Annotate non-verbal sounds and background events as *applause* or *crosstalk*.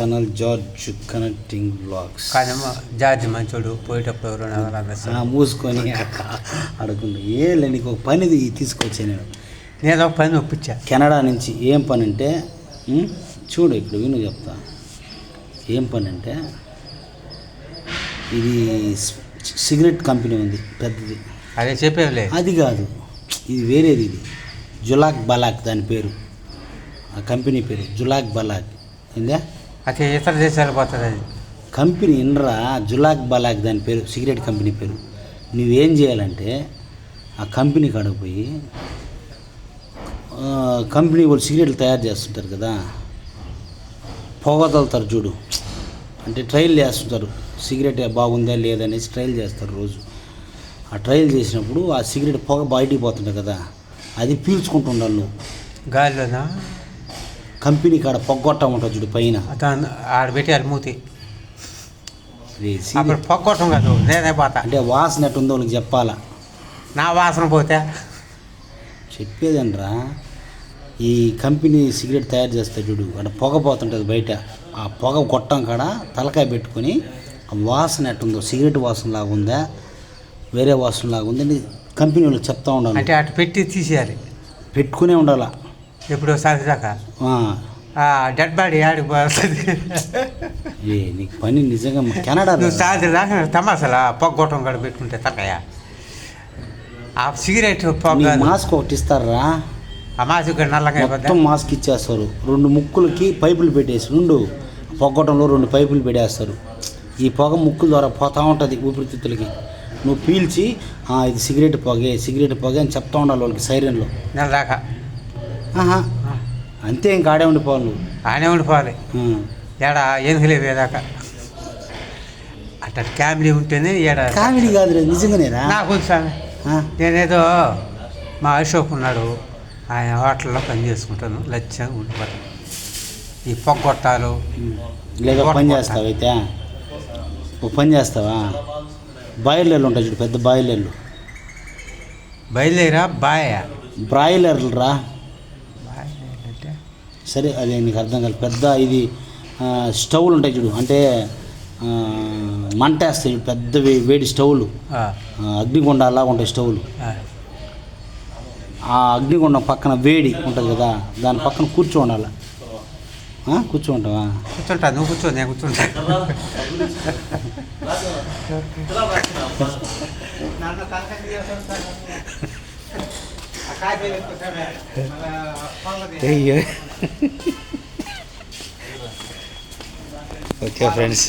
Channel George connecting blogs కానీ George మంచోడు పోయేటప్పుడు రెండు అమ్మేస్తాడు మూసుకొని అడుగుండు ఏ నీకు ఒక పని తీసుకొచ్చా నేను. నేను ఒక పని ఒప్పించా. కెనడా నుంచి ఏం పని అంటే? చూడు ఇప్పుడు విను చెప్తా. ఏం పని అంటే ఇది సిగరెట్ కంపెనీ ఉంది పెద్దది. అదే చెప్పేవిలే. అది కాదు ఇది వేరేది ఇది. జులాక్ బలాక్ దాని పేరు. ఆ కంపెనీ పేరు జులాక్ బలాక్. ఏందా? అదే ఇతర దేశాలు పోతుంది అది. కంపెనీ ఇన్రా జులాక్ బలాక్ దాని పేరు సిగరెట్ కంపెనీ పేరు. నువ్వేం చేయాలంటే ఆ కంపెనీ కాడకు పోయి కంపెనీ వాళ్ళు సిగరెట్లు తయారు చేస్తుంటారు కదా పొగ వదులుతారు చూడు. అంటే ట్రయల్ చేస్తుంటారు సిగరెట్ బాగుందా లేదనేసి ట్రయల్ చేస్తారు రోజు. ఆ ట్రయల్ చేసినప్పుడు ఆ సిగరెట్ పొగ బయటికి పోతుంటుంది కదా అది పీల్చుకుంటుండాలి నువ్వు. గాలిలోనా? కంపెనీ కాడ పొగ్గొట్ట ఉంటుంది చూడు పైన. దాన్ని ఆడ పెట్టారు మూతి. అప్పుడు పొగ్గొట్టం కాదు నేనే పోతా. అంటే వాసన ఎట్టుందో నీకు చెప్పాలా? నా వాసన పోతే? చెప్పేదనరా ఈ కంపెనీ సిగరెట్ తయారు చేస్తే చూడు అక్కడ పొగ పోతుంటుంది బయట. ఆ పొగ కొట్టం కాడ తలకాయ పెట్టుకొని ఆ వాసన ఎట్టుందో సిగరెట్ వాసన లాగా ఉందా? వేరే వాసన లాగా ఉందా? అని కంపెనీ వాళ్ళకి చెప్తా ఉండాలి. అంటే అటు పెట్టి తీసేయాలి. పెట్టుకునే ఉండాలా? ఎప్పుడు సరిదాకా డెడ్ బాడీ ఆడికి పోతుంది. ఏ నీకు పని నిజంగా కెనడా. నువ్వు సాయంత్రం దాకా తమాసలా పొగ్గొట్టం కాడ పెట్టుకుంటే తక్కయ? ఆ సిగరెట్ పొగ మాస్క్ ఒకటి ఇస్తారా? ఆ మాసి ఇక్కడ నల్లగా? మొత్తం మాస్క్ ఇచ్చేస్తారు. రెండు ముక్కులకి పైపులు పెట్టేసి రెండు పొగ్గటంలో రెండు పైపులు పెట్టేస్తారు. ఈ పొగ ముక్కుల ద్వారా పోతూ ఉంటుంది ఊపిరితిత్తులకి. నువ్వు పీల్చి "ఆ, ఇది సిగరెట్ పొగే సిగరెట్ పొగే అని చెప్తా ఉండాలి వాళ్ళకి సైరన్లో. నెల దాకా అంతే ఇంకా ఆడే ఉండిపోవాలి నువ్వు. ఆనే ఉండిపోవాలి. ఏడ ఎనుకలే పోయేదాకా అట్ట ఫ్యామిలీ ఉంటేనే ఏడ. కామెడీ కాదు నిజంగానేరా నాకు స్వామి నేనేదో మా అశోక్ ఉన్నాడు. ఆయన హోటల్లో పని చేసుకుంటాను. లక్ష్యంగా ఉండిపోతాను. ఈ పొగ్గొట్టాలు. లేదా పని చేస్తావా అయితే? ఒక పని చేస్తావా? బాయిలర్లు ఉంటాయి చూడు పెద్ద బాయిలర్లు. బయలుదేరా బాయ. బ్రాయిలర్లు రా. సరే అదే నీకు అర్థం కాదు. పెద్ద ఇది స్టవ్లు ఉంటాయి చూడు. అంటే ఆ, మంట వేస్తాయి చూడు పెద్ద వేడి స్టవ్లు అగ్నిగుండ అలా ఉంటాయి స్టవ్లు ఆ. అగ్నిగుండం పక్కన వేడి ఉంటుంది కదా దాని పక్కన కూర్చో ఉండాలి. ఆ, కూర్చో ఉంటావా? కూర్చుంటా నువ్వు కూర్చో నేను కూర్చుంటా. *laughs* *laughs* అయ్యో *laughs* ఓకే ఫ్రెండ్స్